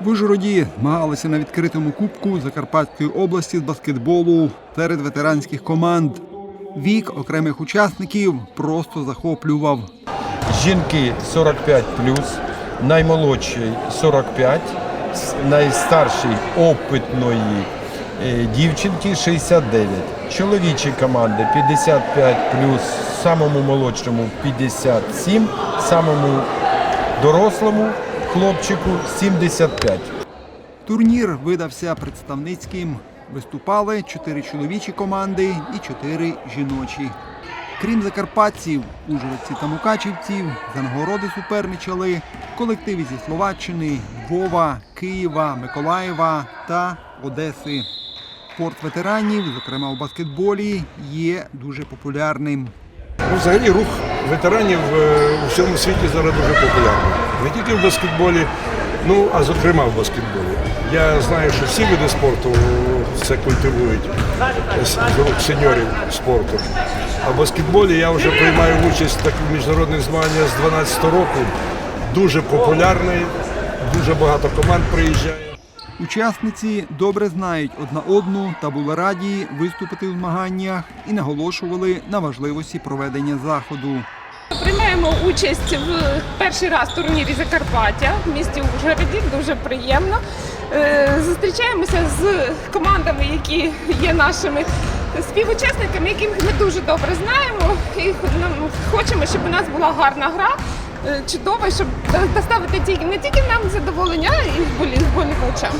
В Ужгороді змагалися на відкритому кубку Закарпатської області з баскетболу серед ветеранських команд. Вік окремих учасників просто захоплював. Жінки 45 наймолодший 45, найстарший опитної е, дівчинки 69. Чоловічі команди 55 самому молодшому 57, самому дорослому хлопчику 75. Турнір видався представницьким. Виступали чотири чоловічі команди і чотири жіночі. Крім закарпатців, ужгородці та мукачівців за нагороди суперничали колективи зі Словаччини, Львова, Києва, Миколаєва та Одеси. Спорт ветеранів, зокрема у баскетболі, є дуже популярним. Ну, взагалі рух ветеранів е, у всьому світі зараз дуже популярний. Не тільки в баскетболі, ну а зокрема в баскетболі. Я знаю, що всі види спорту це культивують з рук сеньорів спорту. А в баскетболі я вже приймаю участь в міжнародних змаганнях з 12 року. Дуже популярний, дуже багато команд приїжджає. Учасниці добре знають одна одну та були раді виступити у змаганнях і наголошували на важливості проведення заходу. Приймаємо участь в перший раз в турнірі Закарпаття в місті Ужгороді. Дуже приємно. Е, Зустрічаємося з командами, які є нашими співучасниками, яких ми дуже добре знаємо. І хочемо, щоб у нас була гарна гра. Е, Чудова, щоб доставити тільки не тільки нам задоволення, а і вболі- вболівачам.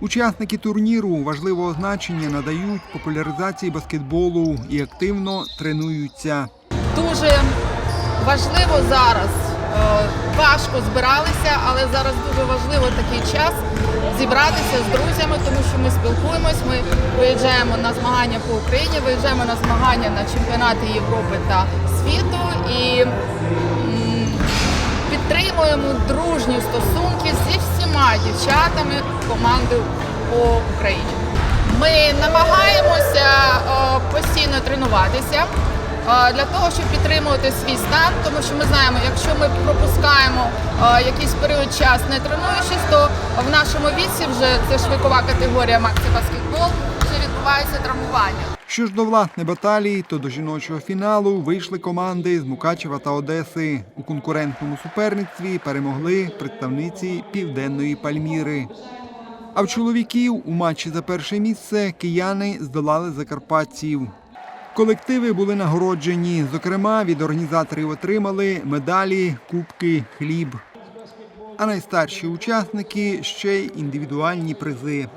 Учасники турніру важливого значення надають популяризації баскетболу і активно тренуються. дуже важливо зараз. е, Важко збиралися, але зараз дуже важливо такий час зібратися з друзями, тому що ми спілкуємось. Ми виїжджаємо на змагання по Україні, виїжджаємо на змагання на чемпіонати Європи та світу і підтримуємо дружні стосунки зі всіма дівчатами команди по Україні. Ми намагаємося е, постійно тренуватися е, для того, щоб підтримувати свій стан, тому що ми знаємо, якщо ми пропускаємо е, якийсь період час не тренуючись, то в нашому віці вже це ж вікова категорія Максі баскетбол, вже відбувається травмування. Що ж до власне баталії, то до жіночого фіналу вийшли команди з Мукачева та Одеси. У конкурентному суперництві перемогли представниці південної Пальміри. А в чоловіків у матчі за перше місце кияни здолали закарпатців. Колективи були нагороджені. Зокрема, від організаторів отримали медалі, кубки, хліб. А найстарші учасники ще й індивідуальні призи.